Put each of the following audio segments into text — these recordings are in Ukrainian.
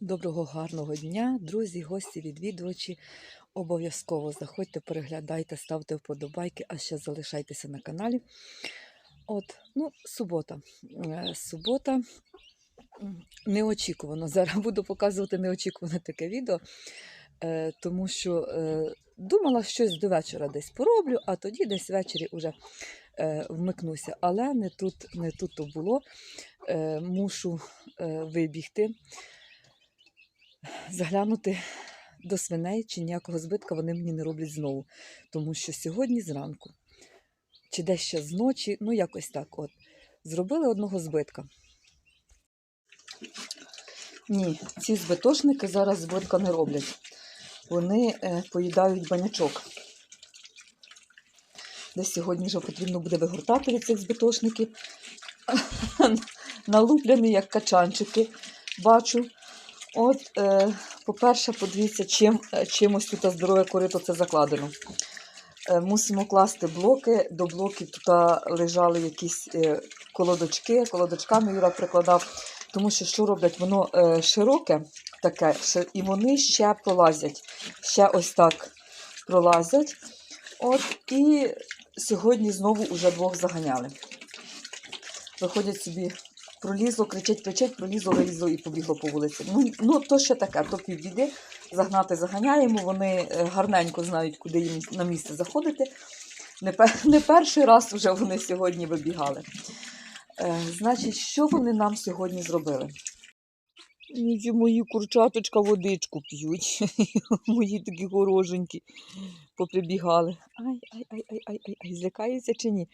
Доброго гарного дня, друзі, гості, відвідувачі. Обов'язково заходьте, переглядайте, ставте вподобайки, а ще залишайтеся на каналі. От, ну, субота. Е, Субота неочікувано. Зараз буду показувати неочікуване таке відео, е, тому що е, думала, щось до вечора десь пороблю, а тоді десь ввечері вже вмикнуся. Але не тут, не тут то було. Мушу вибігти заглянути до свиней, чи ніякого збитка вони мені не роблять знову. Тому що сьогодні зранку, чи десь ще з ночі, ну якось так от, зробили одного збитка. Ні, ці збитошники зараз збитка не роблять. Вони е, поїдають банячок. Десь сьогодні вже потрібно буде вигортати від цих збитошників. Налуплені, як качанчики, бачу. От, е, по-перше, подивіться, чим, е, чимось тут здорове корито це закладено. Е, мусимо класти блоки. До блоків тут лежали якісь колодочки. Колодочками Юра прикладав, тому що що роблять? Воно широке таке, і вони ще пролазять. Ще ось так пролазять. От, і сьогодні знову уже двох заганяли. Виходять собі пролізло, кричить, кричить, пролізло, вилізло і побігло по вулиці. Ну, ну то ще таке, то півбіди. Загнати заганяємо, вони е, гарненько знають, куди їм на місце заходити. Не, не перший раз вже вони сьогодні вибігали. Е, значить, що вони нам сьогодні зробили? Ці мої курчаточка водичку п'ють. мої такі хорошенькі поприбігали. Ай, ай, ай, ай, ай, ай, злякаються чи ні?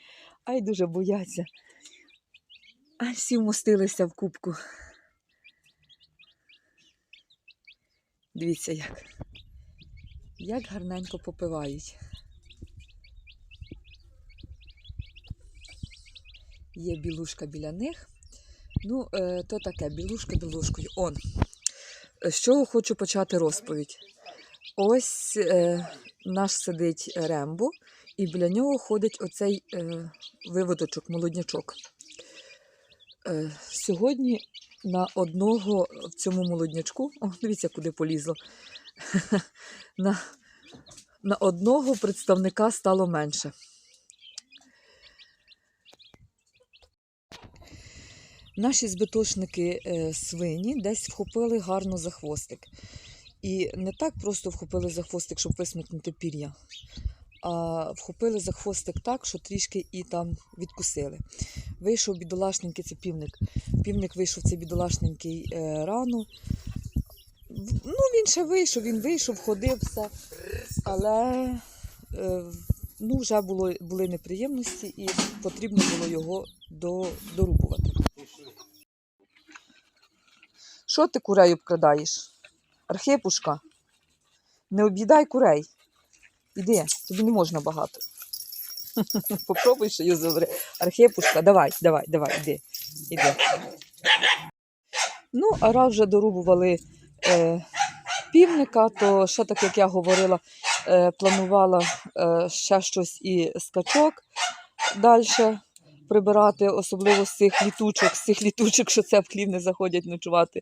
Ай, дуже бояться. Ай, всі вмостилися в кубку. Дивіться, як. Як гарненько попивають. Є білушка біля них. Ну, е, то таке, білушка білушкою. Он. Е, З чого хочу почати розповідь? Ось е, наш сидить Рембо, і біля нього ходить оцей е, виводочок, молоднячок. Е, сьогодні на одного в цьому молоднячку, о, дивіться, куди полізло. на, на одного представника стало менше. Наші збитошники е, свині десь вхопили гарно за хвостик. І не так просто вхопили за хвостик, щоб висмикнути пір'я, а вхопили за хвостик так, що трішки і там відкусили. Вийшов бідолашненький, це півник. Півник вийшов цей бідолашненький е, рано. Ну, він ще вийшов, він вийшов, ходив все. Але е, ну, вже було, були неприємності і потрібно було його до, дорубувати. Що ти курей обкрадаєш? Архипушка, не об'їдай курей. Іди, тобі не можна багато. Попробуй ще його забери. Архипушка, давай, давай, давай, іди. іди. Ну, а раз вже дорубували е, півника, то ще так, як я говорила, е, планувала е, ще щось і скачок далі прибирати, особливо з цих літучок, з цих літучок, що це в хлів не заходять ночувати.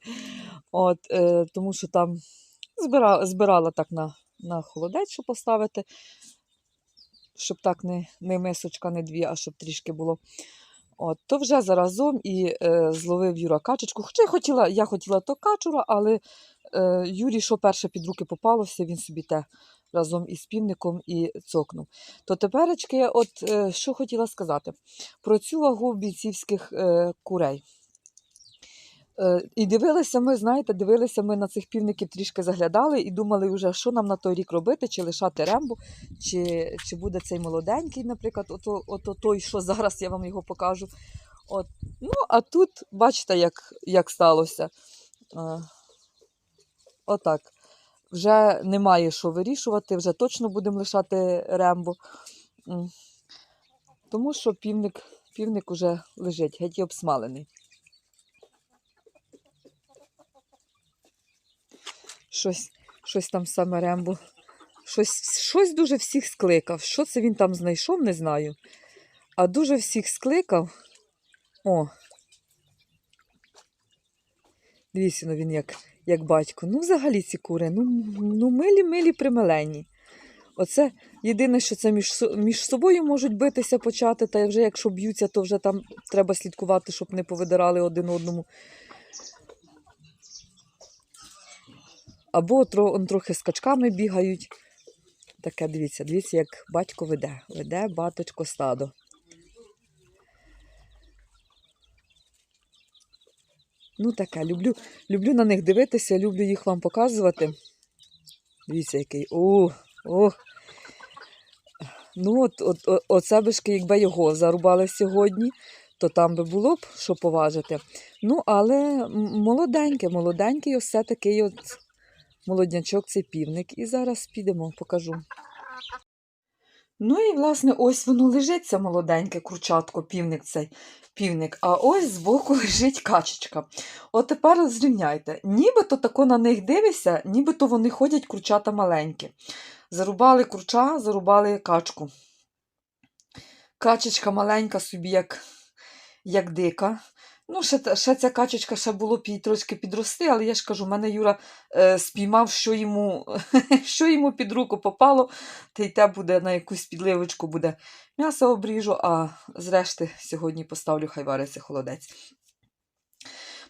От, е, тому що там збирала, збирала так на, на холодець, щоб поставити, щоб так не, не мисочка, не дві, а щоб трішки було. От, то вже заразом і е, зловив Юра качечку. Хоча я хотіла, я хотіла то качура, але е, Юрі, що перше під руки попалося, він собі те разом із півником і цокнув. То теперечки, от е, що хотіла сказати про цю вагу бійцівських е, курей. Е, І дивилися ми, знаєте, дивилися ми на цих півників, трішки заглядали і думали вже, що нам на той рік робити, чи лишати рембу, чи, чи буде цей молоденький, наприклад, ото, ото той, що зараз я вам його покажу. От. Ну, а тут, бачите, як, як сталося. Е, Отак. Вже немає що вирішувати, вже точно будемо лишати рембо. Тому що півник, півник уже лежить, геть і обсмалений. Щось, щось там саме Рембо. Щось, щось дуже всіх скликав. Що це він там знайшов, не знаю. А дуже всіх скликав. О. Дивіться, ну він як, як батько. Ну, взагалі ці кури, ну, ну милі, милі, примилені. Оце єдине, що це між, між собою можуть битися почати, та вже якщо б'ються, то вже там треба слідкувати, щоб не повидирали один одному. Або он, трохи скачками бігають. Таке, дивіться, дивіться, як батько веде. Веде батечко стадо. Ну, таке, люблю, люблю на них дивитися, люблю їх вам показувати. Дивіться, який. О, о. Ну, от, от, от, оце бишки, якби його зарубали сьогодні, то там би було б що поважити. Ну, але м- молоденьке, молоденький, ось це такий от молоднячок, цей півник. І зараз підемо, покажу. Ну і, власне, ось воно лежить, це молоденьке курчатко, півник цей півник. А ось збоку лежить качечка. От тепер зрівняйте. Нібито тако на них дивишся, нібито вони ходять курчата маленькі. Зарубали курча, зарубали качку. Качечка маленька собі, як, як дика. Ну, ще, ще ця качечка ще було б трошки підрости, але я ж кажу, мене Юра е, спіймав, що йому, що йому під руку попало, та й те буде на якусь підливочку буде м'ясо обріжу, а зрешти сьогодні поставлю, хай вариться холодець.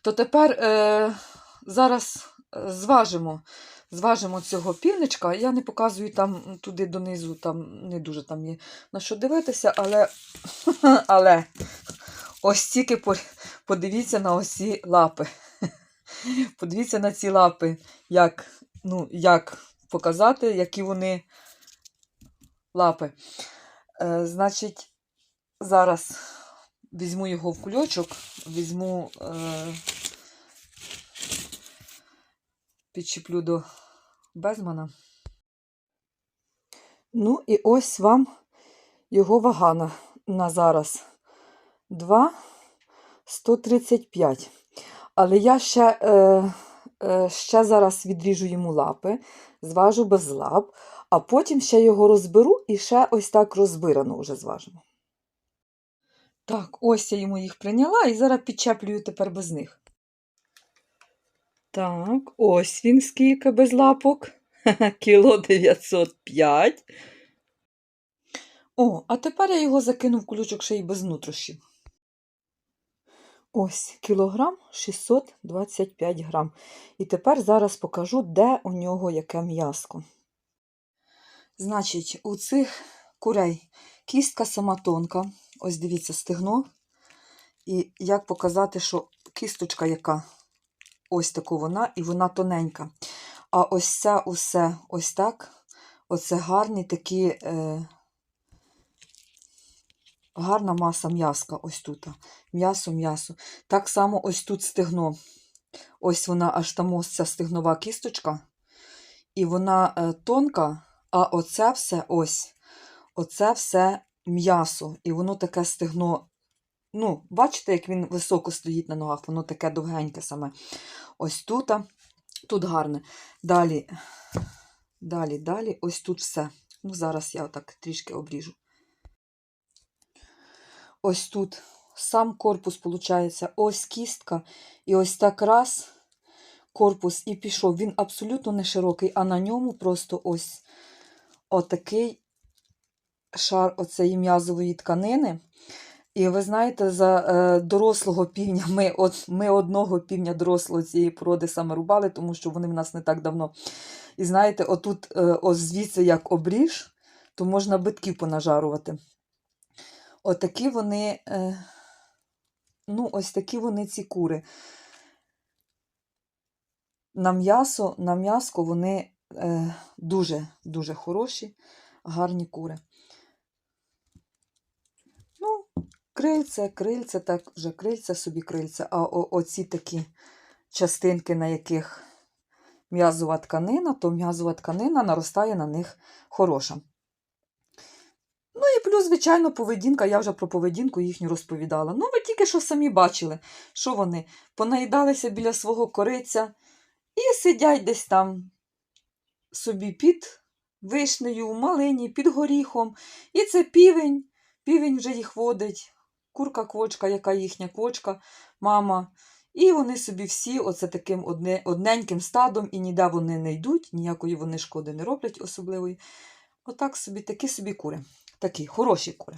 То тепер е, зараз е, зважимо, зважимо цього півничка. Я не показую там туди донизу, там не дуже там є на що дивитися, але, але ось тільки подивіться на оці лапи. Подивіться на ці лапи, як, ну, як показати, які вони лапи. Е, значить, зараз візьму його в кульочок, візьму, е, підчіплю до Безмана. Ну, і ось вам його вага на, на зараз. 2 135. Але я ще, е, е, ще зараз відріжу йому лапи, зважу без лап, а потім ще його розберу і ще ось так розбирано вже зважимо. Так, ось я йому їх прийняла і зараз підчеплюю тепер без них. Так, ось він скільки без лапок. Кіло 905. О, а тепер я його закину в кулючок ще й без нутрощів. Ось кілограм 625 грам. І тепер зараз покажу, де у нього яке м'яско. Значить, у цих курей кістка сама тонка. Ось дивіться, стегно. І як показати, що кісточка яка ось така вона, і вона тоненька. А ось це усе ось так. Оце гарні такі. Е, гарна маса м'яска ось тут. М'ясо, м'ясо. Так само ось тут стегно. Ось вона аж там ось ця стегнова кісточка. І вона е, тонка, а оце все ось. Оце все м'ясо. І воно таке стегно. Ну, бачите, як він високо стоїть на ногах, воно таке довгеньке саме. Ось тут. Тут гарне. Далі, далі, далі, ось тут все. Ну, зараз я отак трішки обріжу. Ось тут сам корпус, виходить, ось кістка, і ось так раз корпус і пішов. Він абсолютно не широкий, а на ньому просто ось отакий шар оцеї м'язової тканини. І ви знаєте, за е, дорослого півня ми, от, ми одного півня дорослого цієї породи саме рубали, тому що вони в нас не так давно. І знаєте, отут, е, ось звідси як обріж, то можна битків понажарувати. Отакі вони, е, ну, ось такі вони ці кури. На м'ясо, на м'яско вони е, дуже, дуже хороші, гарні кури. Ну, крильце, крильце, так вже крильце собі крильце, а оці такі частинки, на яких м'язова тканина, то м'язова тканина наростає на них хороша. Ну і плюс, звичайно, поведінка, я вже про поведінку їхню розповідала. Ну, ви тільки що самі бачили, що вони понаїдалися біля свого кориця і сидять десь там собі під вишнею, малині, під горіхом. І це півень, півень вже їх водить, курка квочка, яка їхня квочка, мама. І вони собі всі, оце таким одне, одненьким стадом, і ніде вони не йдуть, ніякої вони шкоди не роблять особливої. Отак собі, такі собі кури. Такі хороші кури.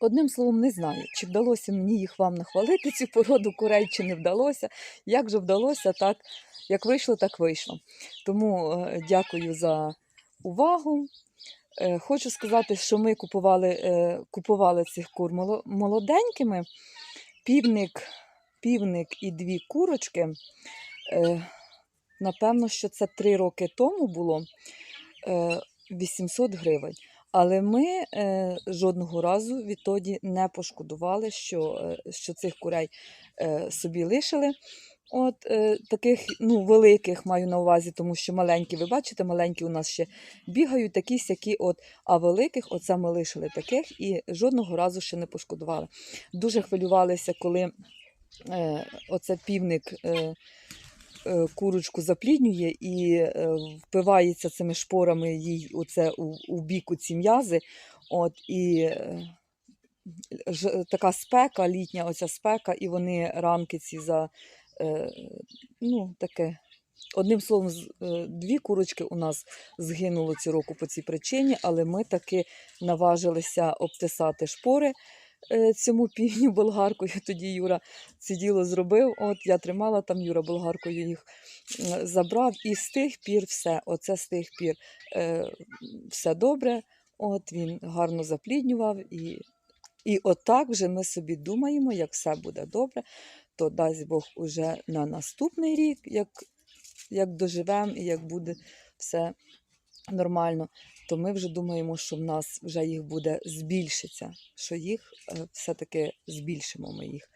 Одним словом, не знаю, чи вдалося мені їх вам нахвалити, цю породу курей, чи не вдалося. Як же вдалося, так як вийшло, так вийшло. Тому е, дякую за увагу. Е, Хочу сказати, що ми купували, е, купували цих кур молоденькими. Півник, півник і дві курочки. Напевно, що це три роки тому було 800 гривень. Але ми е, жодного разу відтоді не пошкодували, що, е, що цих курей е, собі лишили. От е, таких ну, великих маю на увазі, тому що маленькі, ви бачите, маленькі у нас ще бігають, такі сякі, от, а великих оце ми лишили таких і жодного разу ще не пошкодували. Дуже хвилювалися, коли е, оце півник. Е, е, Курочку запліднює і е, впивається цими шпорами їй оце у, у бік ці м'язи. От, і е, ж, така спека, літня оця спека, і вони ранки ці за е, ну, таке. Одним словом, е, дві курочки у нас згинуло цього року по цій причині, але ми таки наважилися обтисати шпори е, цьому півню болгаркою. Тоді Юра це діло зробив. От я тримала там, Юра болгаркою їх забрав. І з тих пір все. Оце з тих пір е, все добре. От він гарно запліднював і. І отак вже ми собі думаємо, як все буде добре, то дасть Бог уже на наступний рік, як, як доживемо і як буде все нормально, то ми вже думаємо, що в нас вже їх буде збільшиться, що їх е, все-таки збільшимо ми їх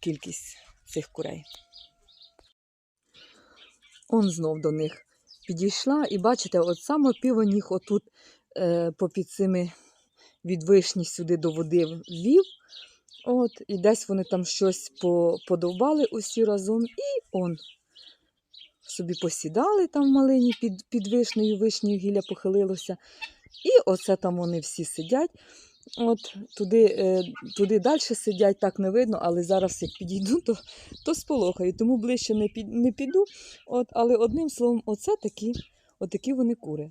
кількість цих курей. Он знов до них підійшла, і бачите, от саме півень їх отут е, попід цими від вишні сюди до води ввів. От, і десь вони там щось по, подовбали усі разом, і он собі посідали там малині під, під вишнею, вишнею гілля похилилося. І оце там вони всі сидять. От туди, е, туди далі сидять, так не видно, але зараз як підійду, то, то сполохаю. Тому ближче не, під, не піду. От, але одним словом, оце такі, отакі вони кури.